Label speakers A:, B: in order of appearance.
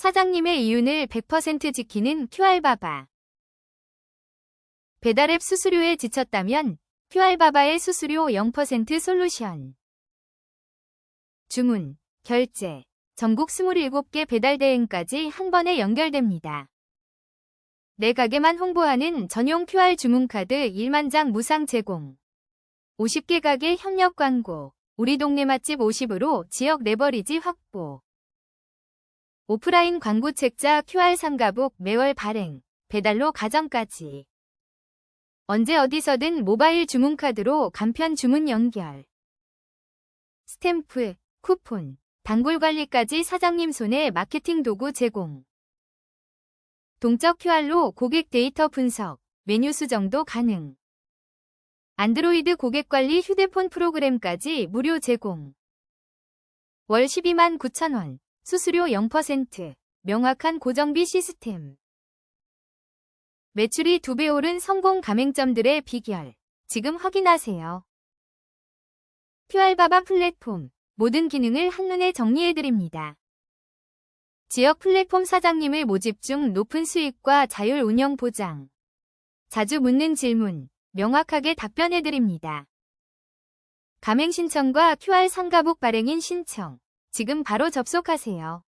A: 사장님의 이윤을 100% 지키는 QR바바. 배달앱 수수료에 지쳤다면 QR바바의 수수료 0% 솔루션. 주문, 결제, 전국 27개 배달 대행까지 한 번에 연결됩니다. 내 가게만 홍보하는 전용 QR 주문카드 1만 장 무상 제공. 50개 가게 협력 광고. 우리 동네 맛집 50으로 지역 레버리지 확보. 오프라인 광고 책자 QR 상가복 매월 발행. 배달로 가정까지. 언제 어디서든 모바일 주문카드로 간편 주문 연결. 스탬프, 쿠폰, 단골 관리까지 사장님 손에 마케팅 도구 제공. 동적 QR로 고객 데이터 분석, 메뉴 수정도 가능. 안드로이드 고객 관리 휴대폰 프로그램까지 무료 제공. 월 12만 9천원, 수수료 0%, 명확한 고정비 시스템. 매출이 두배 오른 성공 가맹점들의 비결. 지금 확인하세요. QR바바 플랫폼. 모든 기능을 한눈에 정리해드립니다. 지역 플랫폼 사장님을 모집 중 높은 수익과 자율 운영 보장. 자주 묻는 질문, 명확하게 답변해드립니다. 가맹 신청과 QR 상가복 발행인 신청. 지금 바로 접속하세요.